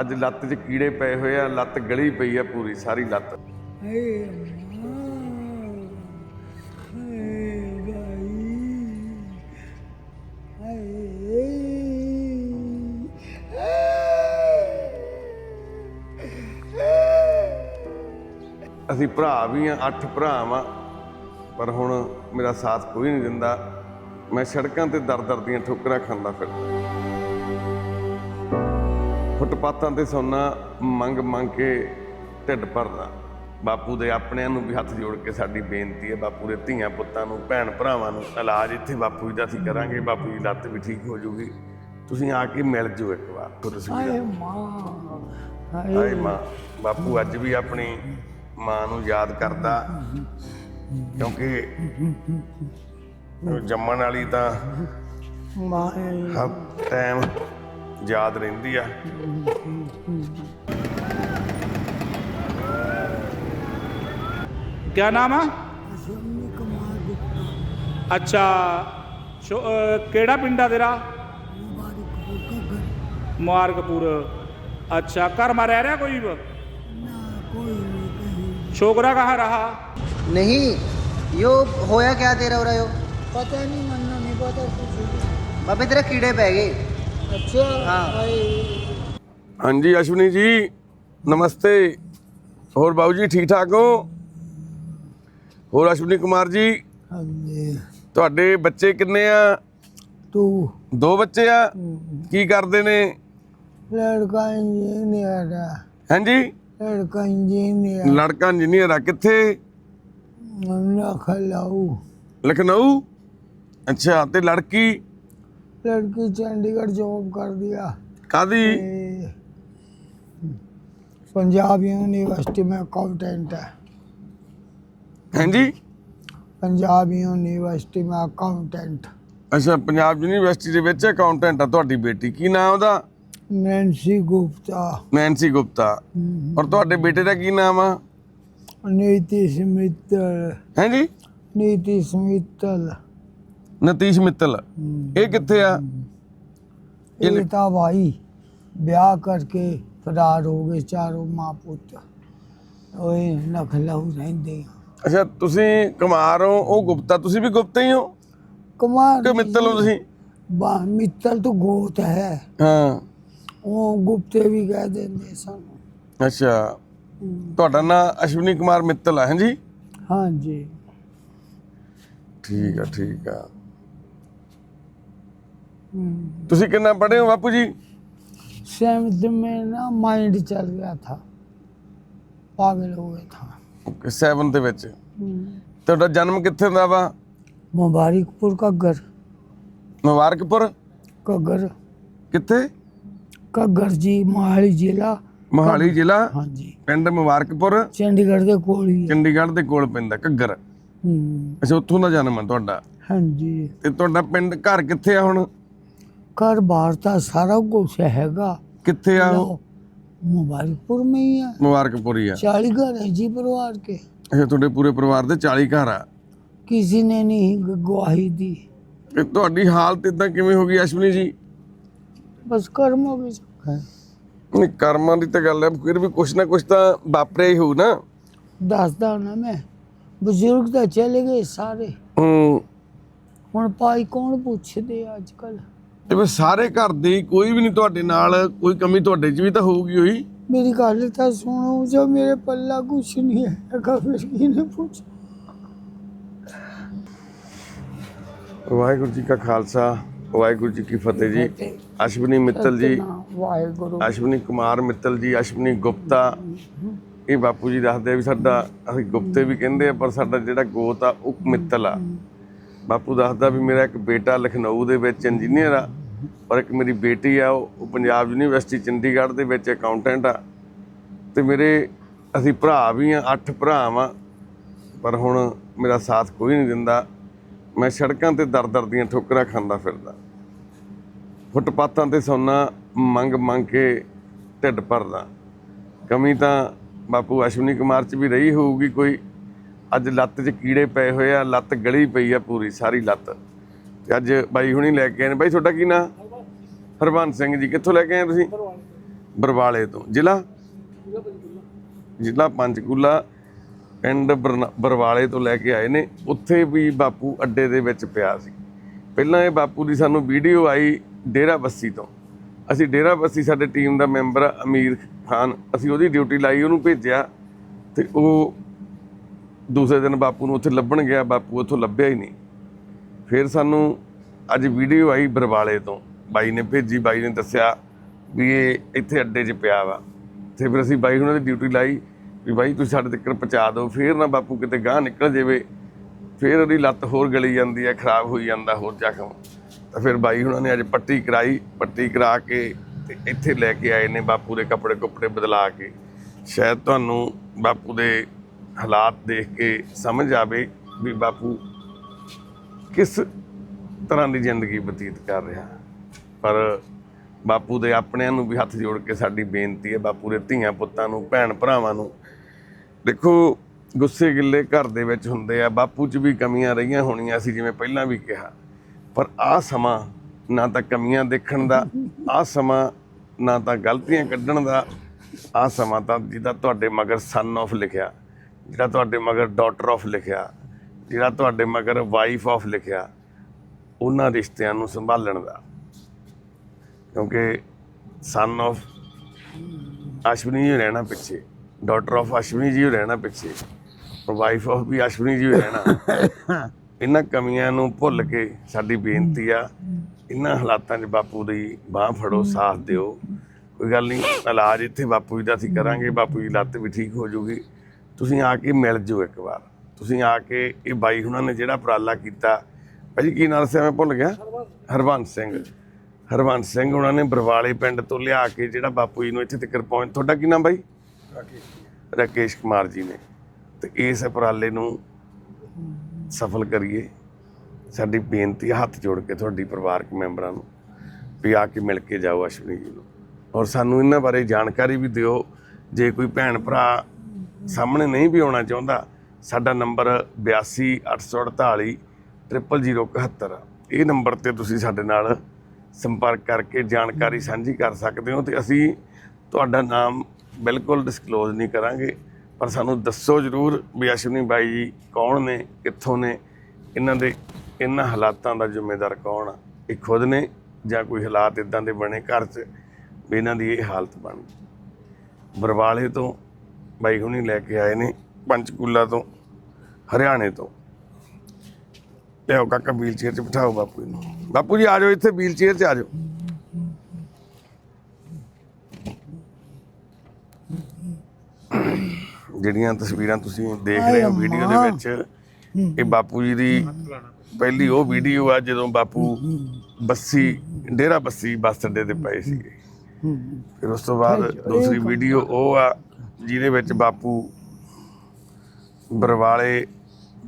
ਅੱਜ ਲੱਤ 'ਚ ਕੀੜੇ ਪਏ ਹੋਏ ਆ ਲੱਤ ਗਲੀ ਪਈ ਆ ਪੂਰੀ ਸਾਰੀ ਲੱਤ। ਹੇ ਅਸੀਂ ਭਰਾ ਵੀ ਆ ਅੱਠ ਭਰਾ ਵਾਂ ਪਰ ਹੁਣ ਮੇਰਾ ਸਾਥ ਕੋਈ ਨਹੀਂ ਦਿੰਦਾ। ਮੈਂ ਸੜਕਾਂ ਤੇ ਦਰ ਦਰ ਦੀਆਂ ਠੋਕਰਾਂ ਖਾਂਦਾ ਫਿਰਦਾ। ਫੁੱਟਪਾਥਾਂ ਤੇ ਸੌਣਾ ਮੰਗ ਮੰਗ ਕੇ ਢਿੱਡ ਭਰਦਾ। ਬਾਪੂ ਦੇ ਆਪਣਿਆਂ ਨੂੰ ਵੀ ਹੱਥ ਜੋੜ ਕੇ ਸਾਡੀ ਬੇਨਤੀ ਹੈ ਬਾਪੂ ਦੇ ਧੀਆਂ ਪੁੱਤਾਂ ਨੂੰ ਭੈਣ ਭਰਾਵਾਂ ਨੂੰ ਇਲਾਜ ਇੱਥੇ ਬਾਪੂ ਜੀ ਦਾ ਅਸੀਂ ਕਰਾਂਗੇ ਬਾਪੂ ਜੀ ਦੀ ਲੱਤ ਵੀ ਠੀਕ ਹੋ ਜਾਊਗੀ ਤੁਸੀਂ ਆ ਕੇ ਮਿਲ ਜਾਓ ਇੱਕ ਵਾਰ ਤਸਵੀਰਾਂ ਮਾਂ ਹਾਏ। ਮਾਂ ਬਾਪੂ ਅੱਜ ਵੀ ਆਪਣੀ ਮਾਂ ਨੂੰ ਯਾਦ ਕਰਦਾ ਕਿਉਂਕਿ ਜੰਮਣ ਵਾਲੀ ਤਾਂ ਮਾਂ ਟਾਈਮ ਯਾਦ ਰਹਿੰਦੀ ਆ क्या नाम है ਅਸ਼ਵਨੀ ਕੁਮਾਰ ਗੁਪਤਾ अच्छा शो- अ, केड़ा पिंड है तेरा ਮੁਬਾਰਕ ਹੋ ਕਗਰ मुबारकपुर अच्छा घर में रह रहा कोई ਨਾ ਕੋਈ ਨਹੀਂ ਕਹੀ छोकरा कहाँ रहा नहीं यो होया क्या तेरा हो रहा यो ਪਤਾ ਨਹੀਂ ਮੰਨਣਾ ਨਹੀਂ ਪਤਾ ਕੁਛ बाबे तेरे कीड़े पै गए ਅੱਛਾ ਹਾਂ। ਹਾਂਜੀ ਅਸ਼ਵਨੀ ਜੀ ਨਮਸਤੇ। ਹੋਰ ਬਾਬੂ ਜੀ ਠੀਕ ਠਾਕ ਹੋ? ਹੋਰ ਅਸ਼ਵਨੀ ਕੁਮਾਰ ਜੀ? ਹਾਂਜੀ। ਤੁਹਾਡੇ ਬੱਚੇ ਕਿੰਨੇ ਆ? ਤੂੰ ਦੋ ਬੱਚੇ ਆ? ਕੀ ਕਰਦੇ ਨੇ? ਲੜਕਾ ਇੰਜੀਨੀਅਰ ਹੈ ਹਾਂਜੀ? ਲੜਕਾ ਇੰਜੀਨੀਅਰ। ਲੜਕਾ ਇੰਜੀਨੀਅਰ ਆ। ਕਿੱਥੇ? ਖਲਾਉ ਲਖਨਊ? ਅੱਛਾ ਤੇ ਲੜਕੀ? लड़की चंडीगढ़ जॉब कर दिया ਕਾਦੀ ए, पंजाब यूनिवर्सिटी में अकाउंटेंट है ਹਾਂਜੀ पंजाब यूनिवर्सिटी में अकाउंटेंट ਅੱਛਾ ਪੰਜਾਬ ਯੂਨੀਵਰਸਿਟੀ ਦੇ ਵਿੱਚ ਅਕਾਊਂਟੈਂਟ ਆ ਤੁਹਾਡੀ ਬੇਟੀ ਕੀ ਨਾਮ ਉਹਦਾ नैन्सी गुप्ता ਨੈਂਸੀ ਗੁਪਤਾ ਔਰ ਤੁਹਾਡੇ ਬੇਟੇ ਦਾ ਕੀ ਨਾਮ ਆ नीतीश मित्तल ਹਾਂਜੀ नीतीश मित्तल ਨਤੀਸ਼ ਮਿੱਤਲ ਇਹ ਕਿੱਥੇ ਆ? ਇਹ ਤਾਂ ਭਾਈ ਵਿਆਹ ਕਰਕੇ ਫਰਾਰ ਹੋ ਗਏ ਚਾਰੋਂ ਮਾਂ ਓਏ ਲੱਖ ਲਹੂ ਰਹਿੰਦੇ ਅੱਛਾ ਤੁਸੀਂ ਕੁਮਾਰ ਹੋ ਉਹ ਗੁਪਤਾ ਤੁਸੀਂ ਵੀ ਗੁਪਤਾ ਹੀ ਹੋ? ਕੁਮਾਰ ਕਿ ਮਿੱਤਲ ਹੋ ਤੁਸੀਂ? ਬਾ ਮਿੱਤਲ ਤਾਂ ਗੋਤ ਹੈ। ਹਾਂ। ਉਹ ਗੁਪਤੇ ਵੀ ਕਹਿ ਦਿੰਦੇ ਸਾਨੂੰ। ਅੱਛਾ। ਤੁਹਾਡਾ ਨਾਂ ਅਸ਼ਵਨੀ ਕੁਮਾਰ ਮਿੱਤਲ ਹੈ ਹਾਂ ਜੀ। ਠੀਕ ਆ ਠੀਕ ਆ। ਤੁਸੀਂ ਕਿੰਨਾ ਪੜ੍ਹੇ ਹੋ ਬਾਪੂ ਜੀ सेवन्थ में ना माइंड चल गया था पागल हो गया था 7 ਦੇ ਵਿੱਚ ਤੁਹਾਡਾ ਜਨਮ ਕਿੱਥੇ ਦਾ ਵਾ मुबारकपुर का घर ਮੁਬਾਰਕਪੁਰ का घर ਕਿੱਥੇ का घर जी मोहाली जिला ਮੋਹਾਲੀ ਜ਼ਿਲ੍ਹਾ हाँ जी ਪਿੰਡ ਮੁਬਾਰਕਪੁਰ चंडीगढ़ के कोल ही है ਚੰਡੀਗੜ੍ਹ ਦੇ ਕੋਲ ਪੈਂਦਾ ਘੱਗਰ हम्म, ਅੱਛਾ ਉੱਥੋਂ ਦਾ ਜਨਮ ਹੈ ਤੁਹਾਡਾ हाँ जी ਤੇ ਤੁਹਾਡਾ ਪਿੰਡ ਘਰ ਕਿੱਥੇ ਆ ਹੁਣ ਕਾਰੋਬਾਰ ਤਾਂ ਸਾਰਾ ਕੁਝ ਹੈਗਾ। ਕਿੱਥੇ ਆ ਮੁਬਾਰਕਪੁਰ ਮੈਂ ਆ। ਮੁਬਾਰਕਪੁਰ ਹੀ ਆ। 40 ਘਰ ਹੈ ਜੀ ਪਰਿਵਾਰ ਕੇ। ਇਹ ਤੁਹਾਡੇ ਪੂਰੇ ਪਰਿਵਾਰ ਦੇ 40 ਘਰ ਆ? ਕਿਸੇ ਨੇ ਨਹੀਂ ਗਵਾਹੀ ਦੀ। ਇਹ ਤੁਹਾਡੀ ਹਾਲਤ ਇਦਾਂ ਕਿਵੇਂ ਹੋ ਗਈ ਅਸ਼ਵਨੀ ਜੀ? ਬਸ ਕਰਮ ਹੋ ਗਏ ਹੈ? ਨਹੀਂ ਕਰਮਾਂ ਦੀ ਤਾਂ ਗੱਲ ਹੈ ਫਿਰ ਵੀ ਕੁਛ ਨਾ ਕੁਛ ਤਾਂ ਵਾਪਰਿਆ ਹੀ ਹੋਊ ਨਾ। ਦੱਸਦਾ ਨਾ ਮੈਂ ਬਜ਼ੁਰਗ ਤਾਂ ਚਲੇ ਗਏ ਸਾਰੇ। ਹੂੰ। ਹੁਣ ਪਾਈ ਕੌਣ ਪੁੱਛਦੇ ਅੱਜ ਕੱਲ੍ਹ? ਤੇ ਫਿਰ ਸਾਰੇ ਘਰ ਦੇ ਕੋਈ ਵੀ ਨਹੀਂ ਤੁਹਾਡੇ ਨਾਲ ਕੋਈ ਕਮੀ ਤੁਹਾਡੇ 'ਚ ਵੀ ਤਾਂ ਹੋਊਗੀ ਹੋਈ ਮੇਰੀ ਗੱਲ ਤਾਂ ਸੁਣੋ ਜੋ ਮੇਰੇ ਪੱਲਾ ਕੁਛ ਨਹੀਂ ਹੈਗਾ ਫਿਰ ਕਿਹਨੇ ਪੁੱਛ ਵਾਹਿਗੁਰੂ ਜੀ ਕਾ ਖਾਲਸਾ ਵਾਹਿਗੁਰੂ ਜੀ ਕੀ ਫਤਿਹ ਜੀ। ਅਸ਼ਵਨੀ ਮਿੱਤਲ ਜੀ ਵਾਹਿਗੁਰੂ। ਅਸ਼ਵਨੀ ਕੁਮਾਰ ਮਿੱਤਲ ਜੀ ਅਸ਼ਵਨੀ ਗੁਪਤਾ। ਇਹ ਬਾਪੂ ਜੀ ਦੱਸਦੇ ਆ ਵੀ ਸਾਡਾ ਅਸੀਂ ਗੁਪਤੇ ਵੀ ਕਹਿੰਦੇ ਆ ਪਰ ਸਾਡਾ ਜਿਹੜਾ ਗੋਤ ਆ ਉਹ ਮਿੱਤਲ ਆ। ਬਾਪੂ ਦੱਸਦਾ ਵੀ ਮੇਰਾ ਇੱਕ ਬੇਟਾ ਲਖਨਊ ਦੇ ਵਿੱਚ ਇੰਜੀਨੀਅਰ ਆ ਪਰ ਇੱਕ ਮੇਰੀ ਬੇਟੀ ਆ, ਉਹ ਉਹ ਪੰਜਾਬ ਯੂਨੀਵਰਸਿਟੀ ਚੰਡੀਗੜ੍ਹ ਦੇ ਵਿੱਚ ਅਕਾਊਂਟੈਂਟ ਆ। ਤੇ ਮੇਰੇ ਅਸੀਂ ਭਰਾ ਵੀ ਆ, ਅੱਠ ਭਰਾ ਵਾਂ, ਪਰ ਹੁਣ ਮੇਰਾ ਸਾਥ ਕੋਈ ਨਹੀਂ ਦਿੰਦਾ। ਮੈਂ ਸੜਕਾਂ ਤੇ ਦਰ ਦਰ ਦੀਆਂ ਠੋਕਰਾਂ ਖਾਂਦਾ ਫਿਰਦਾ। ਫੁੱਟਪਾਥਾਂ ਤੇ ਸੌਣਾ ਮੰਗ ਮੰਗ ਕੇ ਢਿੱਡ ਭਰਦਾ। ਕਮੀ ਤਾਂ ਬਾਪੂ ਅਸ਼ਵਨੀ ਕੁਮਾਰ ਚ ਵੀ ਰਹੀ ਹੋਊਗੀ ਕੋਈ। ਅੱਜ ਲੱਤ 'ਚ ਕੀੜੇ ਪਏ ਹੋਏ ਆ, ਲੱਤ ਗਲੀ ਪਈ ਆ ਪੂਰੀ, ਸਾਰੀ ਲੱਤ। ਤੇ ਅੱਜ ਬਾਈ ਹੁਣੀ ਲੈ ਕੇ ਆਏ ਨੇ। ਬਾਈ, ਤੁਹਾਡਾ ਕੀ ਨਾਂ? ਹਰਬੰਸ ਸਿੰਘ ਜੀ, ਕਿੱਥੋਂ ਲੈ ਕੇ ਆਏ ਤੁਸੀਂ? ਬਰਵਾਲੇ ਤੋਂ। ਜ਼ਿਲ੍ਹਾ? ਜ਼ਿਲ੍ਹਾ ਪੰਚਕੂਲਾ, ਪਿੰਡ ਬਰਨਾ- ਬਰਵਾਲੇ ਤੋਂ ਲੈ ਕੇ ਆਏ ਨੇ। ਉੱਥੇ ਵੀ ਬਾਪੂ ਅੱਡੇ ਦੇ ਵਿੱਚ ਪਿਆ ਸੀ। ਪਹਿਲਾਂ ਇਹ ਬਾਪੂ ਦੀ ਸਾਨੂੰ ਵੀਡੀਓ ਆਈ ਡੇਰਾ ਬੱਸੀ ਤੋਂ। ਅਸੀਂ ਡੇਰਾ ਬੱਸੀ ਸਾਡੇ ਟੀਮ ਦਾ ਮੈਂਬਰ ਅਮੀਰ ਖਾਨ। ਅਸੀਂ ਉਹਦੀ ਡਿਊਟੀ ਲਾਈ, ਉਹਨੂੰ ਭੇਜਿਆ। ਤੇ ਉਹ ਦੂਸਰੇ ਦਿਨ ਬਾਪੂ ਨੂੰ ਉੱਥੇ ਲੱਭਣ ਗਿਆ, ਬਾਪੂ ਉੱਥੋਂ ਲੱਭਿਆ ਹੀ ਨਹੀਂ। ਫਿਰ ਸਾਨੂੰ ਅੱਜ ਵੀਡੀਓ ਆਈ ਬਰਵਾਲੇ ਤੋਂ। ਬਾਈ ਨੇ ਭੇਜੀ, ਬਾਈ ਨੇ ਦੱਸਿਆ ਵੀ ਇਹ ਇੱਥੇ ਅੱਡੇ 'ਚ ਪਿਆ ਵਾ। ਤੇ ਫਿਰ ਅਸੀਂ ਬਾਈ ਉਹਨਾਂ ਦੀ ਡਿਊਟੀ ਲਾਈ ਵੀ ਬਾਈ ਤੁਸੀਂ ਸਾਡੇ ਤੱਕ ਪਹੁੰਚਾ ਦਿਓ, ਫਿਰ ਨਾ ਬਾਪੂ ਕਿਤੇ ਗਾਹ ਨਿਕਲ ਜਾਵੇ। ਫਿਰ ਉਹਦੀ ਲੱਤ ਹੋਰ ਗਲੀ ਜਾਂਦੀ ਹੈ, ਖਰਾਬ ਹੋਈ ਜਾਂਦਾ, ਹੋਰ ਜ਼ਖਮ। ਤਾਂ ਫਿਰ ਬਾਈ ਉਹਨਾਂ ਨੇ ਅੱਜ ਪੱਟੀ ਕਰਾਈ, ਪੱਟੀ ਕਰਾ ਕੇ ਤੇ ਇੱਥੇ ਲੈ ਕੇ ਆਏ ਨੇ ਬਾਪੂ ਦੇ ਕੱਪੜੇ ਕੁੱਪੜੇ ਬਦਲਾ ਕੇ। ਸ਼ਾਇਦ ਤੁਹਾਨੂੰ ਬਾਪੂ ਦੇ ਹਾਲਾਤ ਦੇਖ ਕੇ ਸਮਝ ਆਵੇ ਵੀ ਬਾਪੂ ਕਿਸ ਤਰ੍ਹਾਂ ਦੀ ਜ਼ਿੰਦਗੀ ਬਤੀਤ ਕਰ ਰਿਹਾ। ਪਰ ਬਾਪੂ ਦੇ ਆਪਣਿਆਂ ਨੂੰ ਵੀ ਹੱਥ ਜੋੜ ਕੇ ਸਾਡੀ ਬੇਨਤੀ ਹੈ, ਬਾਪੂ ਦੇ ਧੀਆਂ ਪੁੱਤਾਂ ਨੂੰ, ਭੈਣ ਭਰਾਵਾਂ ਨੂੰ। ਦੇਖੋ, ਗੁੱਸੇ ਗਿੱਲੇ ਘਰ ਦੇ ਵਿੱਚ ਹੁੰਦੇ ਆ, ਬਾਪੂ 'ਚ ਵੀ ਕਮੀਆਂ ਰਹੀਆਂ ਹੋਣੀਆਂ ਸੀ ਜਿਵੇਂ ਪਹਿਲਾਂ ਵੀ ਕਿਹਾ। ਪਰ ਆਹ ਸਮਾਂ ਨਾ ਤਾਂ ਕਮੀਆਂ ਦੇਖਣ ਦਾ ਆਹ ਸਮਾਂ ਨਾ ਤਾਂ ਗਲਤੀਆਂ ਕੱਢਣ ਦਾ ਆਹ ਸਮਾਂ ਤਾਂ ਜਿਹਦਾ ਤੁਹਾਡੇ ਮਗਰ ਸਨ ਆਫ ਲਿਖਿਆ। ਜਿਹੜਾ ਤੁਹਾਡੇ ਮਗਰ ਡਾਟਰ ਆਫ ਲਿਖਿਆ, ਜਿਹੜਾ ਤੁਹਾਡੇ ਮਗਰ ਵਾਈਫ ਆਫ ਲਿਖਿਆ, ਉਹਨਾਂ ਰਿਸ਼ਤਿਆਂ ਨੂੰ ਸੰਭਾਲਣ ਦਾ। ਕਿਉਂਕਿ ਸਨ ਆਫ ਅਸ਼ਵਨੀ ਜੀ ਰਹਿਣਾ ਪਿੱਛੇ ਡਾਟਰ ਆਫ ਅਸ਼ਵਨੀ ਜੀ ਰਹਿਣਾ ਪਿੱਛੇ ਵਾਈਫ ਆਫ ਵੀ ਅਸ਼ਵਨੀ ਜੀ ਰਹਿਣਾ। ਇਹਨਾਂ ਕਮੀਆਂ ਨੂੰ ਭੁੱਲ ਕੇ ਸਾਡੀ ਬੇਨਤੀ ਆ, ਇਹਨਾਂ ਹਾਲਾਤਾਂ 'ਚ ਬਾਪੂ ਦੀ ਬਾਹ ਫੜੋ, ਸਾਥ ਦਿਓ। ਕੋਈ ਗੱਲ ਨਹੀਂ, ਇਲਾਜ ਇੱਥੇ ਬਾਪੂ ਜੀ ਦਾ ਅਸੀਂ ਕਰਾਂਗੇ, ਬਾਪੂ ਜੀ ਦੀ ਲੱਤ ਵੀ ਠੀਕ ਹੋ ਜੂਗੀ। ਤੁਸੀਂ ਆ ਕੇ ਮਿਲ ਜਿਓ ਇੱਕ ਵਾਰ। ਤੁਸੀਂ ਆ ਕੇ ਇਹ ਬਾਈ ਹੁਣਾਂ ਨੇ ਜਿਹੜਾ ਉਪਰਾਲਾ ਕੀਤਾ ਭਾਜੀ ਕੀ ਨਾਮ ਸੀ ਮੈਂ ਭੁੱਲ ਗਿਆ? ਹਰਵੰਸ ਸਿੰਘ। ਹਰਵੰਸ ਸਿੰਘ ਉਹਨਾਂ ਨੇ ਬਰਵਾਲੇ ਪਿੰਡ ਤੋਂ ਲਿਆ ਕੇ ਜਿਹੜਾ ਬਾਪੂ ਜੀ ਨੂੰ ਇੱਥੇ ਤੱਕ ਪਹੁੰਚ ਤੁਹਾਡਾ ਕੀ ਨਾਮ ਬਾਈ? ਰਾਕੇਸ਼ ਕੁਮਾਰ। ਜੀ ਨੇ। ਤੇ ਇਸ ਉਪਰਾਲੇ ਨੂੰ ਸਫਲ ਕਰੀਏ। ਸਾਡੀ ਬੇਨਤੀ ਹੱਥ ਜੋੜ ਕੇ ਤੁਹਾਡੀ ਪਰਿਵਾਰਕ ਮੈਂਬਰਾਂ ਨੂੰ ਵੀ ਆ ਕੇ ਮਿਲ ਕੇ ਜਾਓ ਅਸ਼ਵਨੀ ਜੀ ਨੂੰ। ਔਰ ਸਾਨੂੰ ਇਹਨਾਂ ਬਾਰੇ ਜਾਣਕਾਰੀ ਵੀ ਦਿਓ। ਜੇ ਕੋਈ ਭੈਣ ਭਰਾ ਸਾਹਮਣੇ ਨਹੀਂ ਵੀ ਆਉਣਾ ਚਾਹੁੰਦਾ ਸਾਡਾ ਨੰਬਰ 8284 00071 ਇਹ ਨੰਬਰ ਤੇ ਤੁਸੀਂ ਸਾਡੇ ਨਾਲ ਸੰਪਰਕ ਕਰਕੇ ਜਾਣਕਾਰੀ ਸਾਂਝੀ ਕਰ ਸਕਦੇ ਹੋ ਤੇ ਅਸੀਂ ਤੁਹਾਡਾ ਨਾਮ ਬਿਲਕੁਲ ਡਿਸਕਲੋਜ਼ ਨਹੀਂ ਕਰਾਂਗੇ ਪਰ ਸਾਨੂੰ ਦੱਸੋ ਜਰੂਰ ਵੀ ਅਸ਼ਵਨੀ ਬਾਈ ਜੀ ਕੌਣ ਨੇ ਕਿੱਥੋਂ ਨੇ ਇਹਨਾਂ ਦੇ ਇਹਨਾਂ ਹਾਲਾਤਾਂ ਦਾ ਜ਼ਿੰਮੇਦਾਰ ਕੌਣ ਆ? ਇਹ ਖੁਦ ਨੇ ਜਾਂ ਕੋਈ ਹਾਲਾਤ ਇਦਾਂ ਦੇ ਬਣੇ ਘਰ 'ਚ ਵੀ ਇਹਨਾਂ ਦੀ ਇਹ ਹਾਲਤ ਬਣ ਗਈ? ਬਰਵਾਲੇ ਤੋਂ ਬਾਈ ਹੁਣੀ ਲੈ ਕੇ ਆਏ ਨੇ ਪੰਚਕੂਲਾ ਤੋਂ ਹਰਿਆਣੇ ਤੋਂ। ਲਿਆਓ ਕਾਕਾ ਵੀਲ ਚੇਅਰ 'ਚ ਬਿਠਾਓ ਬਾਪੂ ਜੀ ਨੂੰ। ਬਾਪੂ ਜੀ ਆ ਜਾਓ ਇੱਥੇ ਵੀਲ ਚੇਅਰ 'ਚ ਆ ਜਾਓ। ਜਿਹੜੀਆਂ ਤਸਵੀਰਾਂ ਤੁਸੀਂ ਦੇਖ ਰਹੇ ਹੋ ਵੀਡੀਓ ਦੇ ਵਿੱਚ ਇਹ ਬਾਪੂ ਜੀ ਦੀ ਪਹਿਲੀ ਉਹ ਵੀਡੀਓ ਆ ਜਦੋਂ ਬਾਪੂ ਬੱਸੀ ਡੇਰਾ ਬੱਸੀ ਬੱਸ ਅੱਡੇ ਤੇ ਪਏ ਸੀ ਫਿਰ ਉਸ ਤੋਂ ਬਾਅਦ ਦੂਸਰੀ ਵੀਡੀਓ ਉਹ ਆ ਜਿਹਦੇ ਵਿੱਚ ਬਾਪੂ ਬਰਵਾਲੇ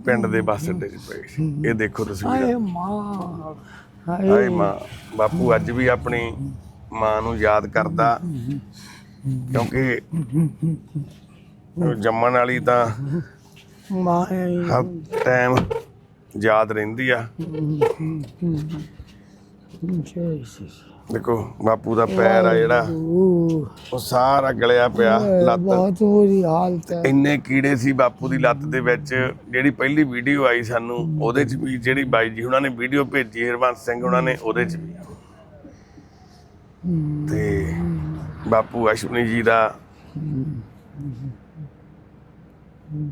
ਪਿੰਡ ਦੇ ਬੱਸ ਅੱਡੇ 'ਚ ਪਏ ਸੀ। ਇਹ ਦੇਖੋ ਤਸਵੀਰਾਂ ਹਾਏ ਮਾਂ ਹਾਏ ਹਾਏ। ਮਾਂ ਬਾਪੂ ਅੱਜ ਵੀ ਆਪਣੀ ਮਾਂ ਨੂੰ ਯਾਦ ਕਰਦਾ। ਕਿਉਂਕਿ ਉਹ ਜੰਮਣ ਵਾਲੀ ਤਾਂ ਮਾਂ ਹਰ ਟਾਈਮ ਯਾਦ ਰਹਿੰਦੀ ਆ। ਜੇਸਸ ਦੇਖੋ ਬਾਪੂ ਦਾ ਪੈਰ ਆ ਜਿਹੜਾ। ਉਹ ਉਹ ਸਾਰਾ ਗਲਿਆ ਪਿਆ ਲੱਤ। ਬਹੁਤ ਬੁਰੀ ਹਾਲਤ ਹੈ। ਇੰਨੇ ਕੀੜੇ ਸੀ ਬਾਪੂ ਦੀ ਲੱਤ ਦੇ ਵਿੱਚ ਜਿਹੜੀ ਪਹਿਲੀ ਵੀਡੀਓ ਆਈ ਸਾਨੂੰ ਉਹਦੇ 'ਚ ਵੀ ਜਿਹੜੀ ਬਾਈ ਜੀ ਉਹਨਾਂ ਨੇ ਵੀਡੀਓ ਭੇਜੀ ਹਰਵੰਸ ਸਿੰਘ ਉਹਨਾਂ ਨੇ ਉਹਦੇ 'ਚ ਵੀ। ਤੇ ਬਾਪੂ ਅਸ਼ਵਨੀ ਜੀ ਦਾ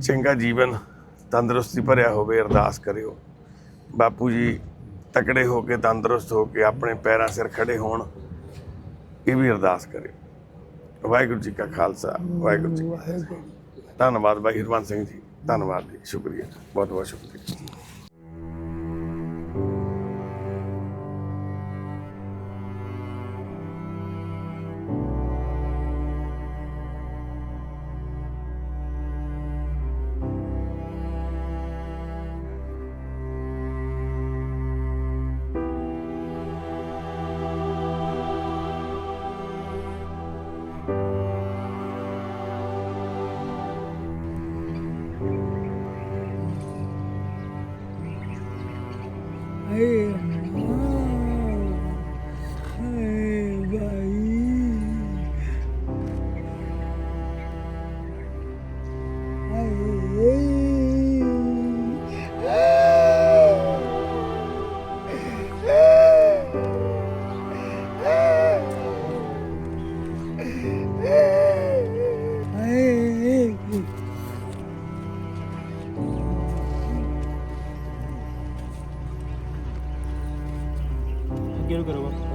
ਚੰਗਾ ਜੀਵਨ ਤੰਦਰੁਸਤੀ ਭਰਿਆ ਹੋਵੇ ਅਰਦਾਸ ਕਰਿਓ। ਬਾਪੂ ਜੀ ਤਕੜੇ ਹੋ ਕੇ ਤੰਦਰੁਸਤ ਹੋ ਕੇ ਆਪਣੇ ਪੈਰਾਂ ਸਿਰ ਖੜੇ ਹੋਣ ਇਹ ਵੀ ਅਰਦਾਸ ਕਰਿਓ ਵਾਹਿਗੁਰੂ ਜੀ ਕਾ ਖਾਲਸਾ ਵਾਹਿਗੁਰੂ ਜੀ ਕੀ ਫਤਿਹ। ਵਾਹਿਗੁਰੂ ਧੰਨਵਾਦ ਭਾਈ ਹਰਵੰਸ ਸਿੰਘ ਜੀ ਧੰਨਵਾਦ ਜੀ ਸ਼ੁਕਰੀਆ ਬਹੁਤ ਬਹੁਤ ਸ਼ੁਕਰੀਆ। ਅੱਗੇ ਨੂੰ ਕਰੋ